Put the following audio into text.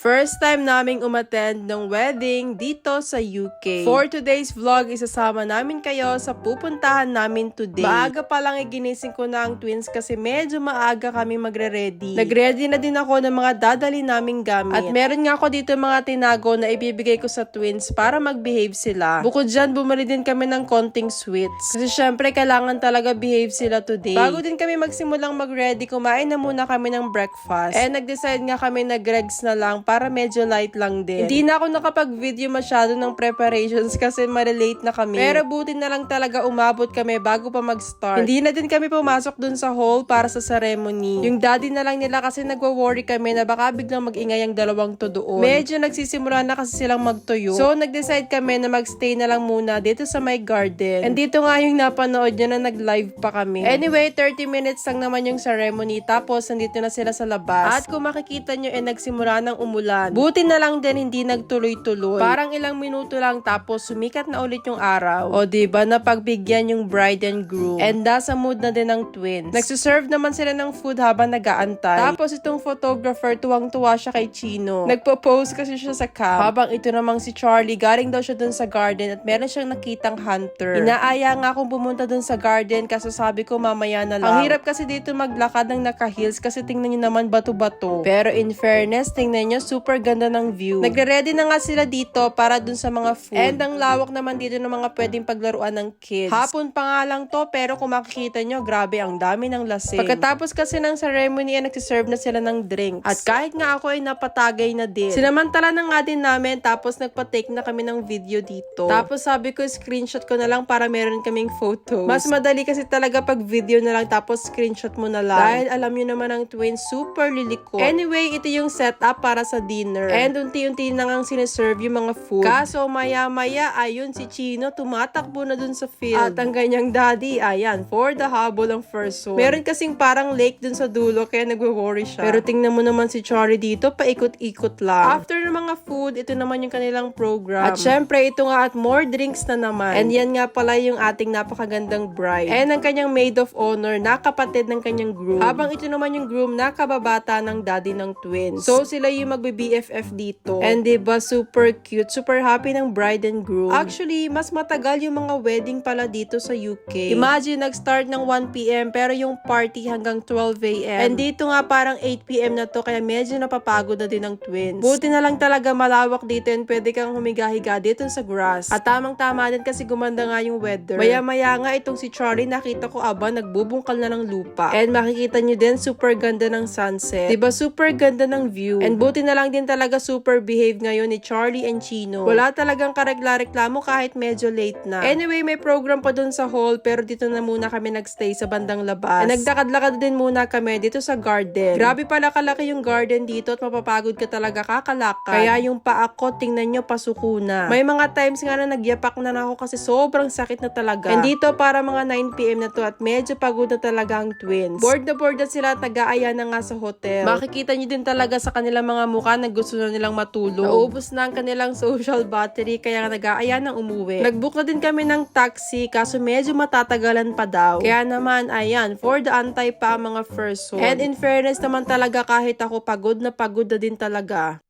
First time naming umattend ng wedding dito sa UK. For today's vlog, isasama namin kayo sa pupuntahan namin today. Maaga pa lang iginising ko na ang twins kasi medyo maaga kami magre-ready. Nagready na din ako ng mga dadali naming gamit. At meron nga ako dito mga tinago na ibibigay ko sa twins para mag-behave sila. Bukod dyan, bumili din kami ng konting sweets. Kasi syempre, kailangan talaga behave sila today. Bago din kami magsimulang mag-ready, kumain na muna kami ng breakfast. Eh, nag-decide nga kami na Greg's na lang para medyo light lang din. Hindi na ako nakapag-video masyado ng preparations kasi malilate na kami. Pero buti na lang talaga umabot kami bago pa mag-start. Hindi na din kami pumasok dun sa hall para sa ceremony. Yung daddy na lang nila kasi nagwa-worry kami na baka biglang mag-ingay ang dalawang to doon. Medyo nagsisimula na kasi silang magtuyo. So, nag-decide kami na mag-stay na lang muna dito sa my garden. And dito nga yung napanood nyo na nag-live pa kami. Anyway, 30 minutes lang naman yung ceremony. Tapos, nandito na sila sa labas. At kung makikita nyo, eh, nagsimula ng umulan. Buti na lang din hindi nagtuloy-tuloy. Parang ilang minuto lang tapos sumikat na ulit yung araw. O diba, napagbigyan yung bride and groom. And nasa mood na din ng twins. Nagsiserve naman sila ng food habang nagaantay. Tapos itong photographer, tuwang-tuwa siya kay Chino. Nagpo-pose kasi siya sa cam. Habang ito namang si Charlie, galing daw siya dun sa garden at meron siyang nakitang hunter. Inaaya nga akong pumunta dun sa garden kasi sabi ko mamaya na lang. Ang hirap kasi dito maglakad ng naka-heels kasi tingnan nyo naman bato-bato. Pero in fairness, tingnan nyo, super ganda ng view. Nagre-ready na nga sila dito para dun sa mga food. And ang lawak naman dito ng mga pwedeng paglaruan ng kids. Hapon pa nga lang to, pero kung makikita nyo, grabe, ang dami ng lasing. Pagkatapos kasi ng ceremony, ay nagsiserve na sila ng drinks. At kahit nga ako ay napatagay na din. Sinamantala na nga din namin, tapos nagpa-take na kami ng video dito. Tapos sabi ko, screenshot ko na lang para meron kaming photos. Mas madali kasi talaga pag video na lang, tapos screenshot mo na lang. Dahil alam nyo naman ang twins, super liliko. Anyway, ito yung setup para sa dinner. And unti-unti na nga siniserve yung mga food. Kaso maya-maya, ayun si Chino, tumatakbo na dun sa field. At ang ganyang daddy, ayan, for the habol ang first one. Meron kasing parang lake dun sa dulo, kaya nagwo-worry siya. Pero tingnan mo naman si Charlie dito, paikot-ikot lang. After mga food, ito naman yung kanilang program. At syempre, ito nga at more drinks na naman. And yan nga pala yung ating napakagandang bride. And ang kanyang maid of honor, nakapatid ng kanyang groom. Habang ito naman yung groom, nakababata ng daddy ng twins. So, sila yung magbe-BFF dito. And diba, super cute, super happy ng bride and groom. Actually, mas matagal yung mga wedding pala dito sa UK. Imagine, nag-start ng 1pm, pero yung party hanggang 12am. And dito nga parang 8pm na to, kaya medyo napapagod na din ng twins. Buti na lang talaga malawak dito and pwede kang humiga-higa dito sa grass. At tamang-tama din kasi gumanda nga yung weather. Maya-maya nga itong si Charlie, nakita ko aba, nagbubungkal na ng lupa. And makikita nyo din, super ganda ng sunset. Diba, super ganda ng view. And buti na lang din talaga super behave ngayon ni Charlie and Chino. Wala talagang karegla-reklamo kahit medyo late na. Anyway, may program pa dun sa hall, pero dito na muna kami nagstay sa bandang labas. And nagdakad-lakad din muna kami dito sa garden. Grabe pala kalaki yung garden dito at mapapagod ka talaga kakalakad. Kaya yung paa ko, tingnan nyo, pasuko na. May mga times nga na nagyapak na, ako kasi sobrang sakit na talaga. And dito para mga 9pm na to at medyo pagod na talaga ang twins. Bored na bored na sila at nag-aaya na nga sa hotel. Makikita nyo din talaga sa kanilang mga mukha na gusto na nilang matulog. Naubos na ang kanilang social battery kaya nag-aaya ng umuwi. Nagbook na din kami ng taxi kaso medyo matatagalan pa daw. Kaya naman, ayan, for the antay pa mga first one. And in fairness naman talaga kahit ako pagod na pagod na din talaga.